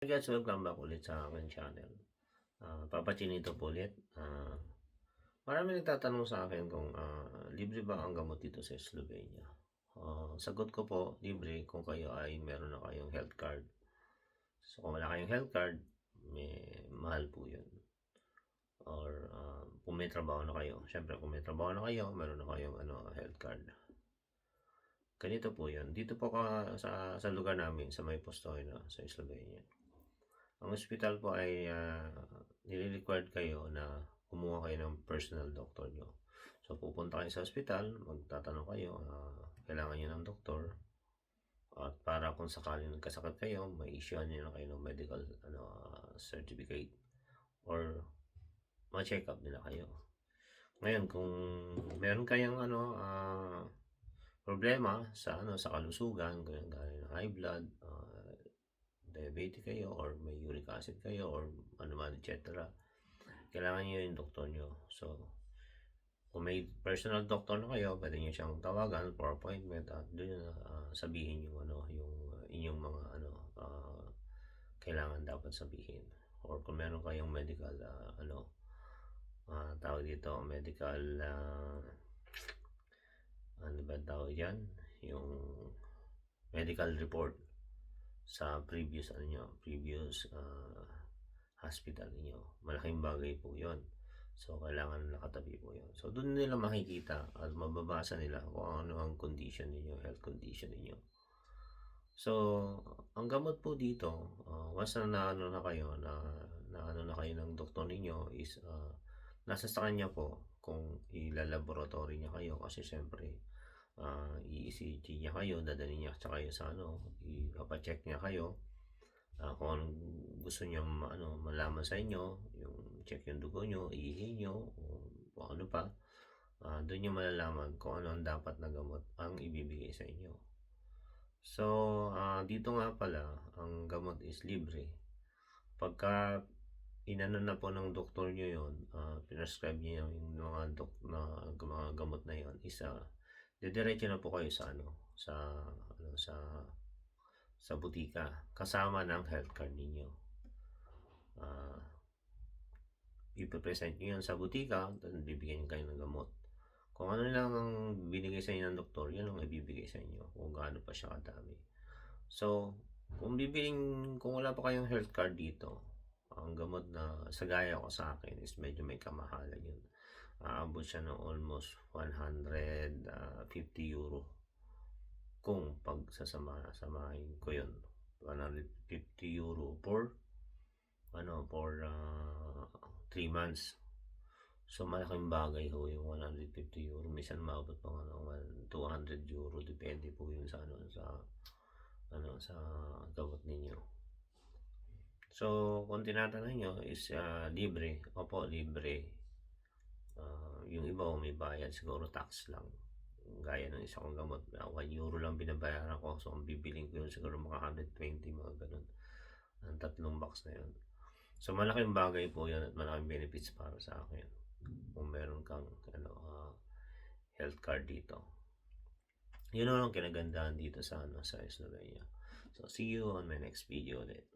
Hey guys, welcome back ulit sa akin channel. Ah, Papa Chinito po ulit. Ah, marami nagtatanong sa akin kung ah, libre ba ang gamot dito sa Slovenia. Ah, sagot ko po, libre kung kayo ay meron na kayong health card. So kung wala kayong health card, may mahal po yun. Or ah, kung may trabaho na kayo. Siyempre kung may trabaho na kayo, meron na kayong ano, health card. Ganito po yun. Dito po ka, sa, sa lugar namin, sa may Postoyna, sa Slovenia. Ang ospital po ay uh, nilirequired kayo na kumuha kayo ng personal doctor nyo. So pupunta kayo sa ospital, magtatanong kayo, ah, kailangan nyo ng doktor. At para kung sakali nagkasakit kayo, may issue nyo na kayo ng medical ano, ah, certificate. Or ma-check up nila kayo. Ngayon, kung meron kayong ano, ah, problema sa ano sa kalusugan, gaya ng high blood, ah, diabetic kayo or may uric acid kayo or ano man etc. Kailangan niyo yung doktor niyo. So kung may personal doctor na kayo, pwede niyo siyang tawagan for appointment at doon ah, sabihin yung ano, yung ah, inyong mga ano ah, kailangan dapat sabihin. Or kung meron kayong medical ah, ano ah, tawag dito, medical ah, ano ba tawag yan? Yung medical report sa previous ano nyo, previous ah, hospital niyo. Malaking bagay po 'yon. So kailangan nakatabi po 'yon. So doon nila makikita at mababasa nila kung ano ang condition niyo, health condition niyo. So, ang gamot po dito, ah, once na naano na kayo, na, na ano na kayo ng doktor ninyo is ah, nasa sa kanya po kung ilalaboratory niya kayo kasi siyempre ah i-ECG niya kayo, dadalhin niya sa kayo sa ano, ipapacheck niya kayo ah, kung anong gusto niya ma- ano, malaman sa inyo, yung check yung dugo nyo, ihi nyo, o kung ano pa, ah, doon nyo malalaman kung ano ang dapat na gamot ang ibibigay sa inyo. So, ah, dito nga pala, ang gamot is libre. Pagka inano na po ng doktor nyo yun, ah, pinascribe niya yung mga, dok, na, mga gamot na yun, isa, didiretso na po kayo sa ano, sa, ano, sa, sa butika, kasama ng health card ninyo. Ah, ipipresent nyo yan sa butika, then bibigyan kayo ng gamot. Kung ano lang ang binigay sa inyo ng doktor, yan ang ibibigay sa inyo, kung gaano pa siya kadami. So, kung bibiling, kung wala pa kayong health card dito, ang gamot na sa gaya ko sa akin is medyo may kamahalan yun. Aabot siya ng almost 150 euro. Kung pagsasama samahin ko yun 150 euro for ano for 3 months. So malaking bagay ho yung 150 euro. Minsan maabot pa ano 200 euro. Depende po yun sa ano sa ano sa gamot ninyo. So kung tinatanong nyo is ah, libre. Opo libre Ah, yung iba oh, may bayad siguro tax lang gaya ng isa kong gamot, uh, 1 euro lang binabayaran ko. So, ang bibiling ko yun siguro mga 120, mga ganun. Ang tatlong box na yun. So, malaking bagay po yan at malaking benefits para sa akin. Kung meron kang ano, ah, health card dito. Yun ang kinagandahan dito sa, ano, sa Slovenia. So, see you on my next video ulit.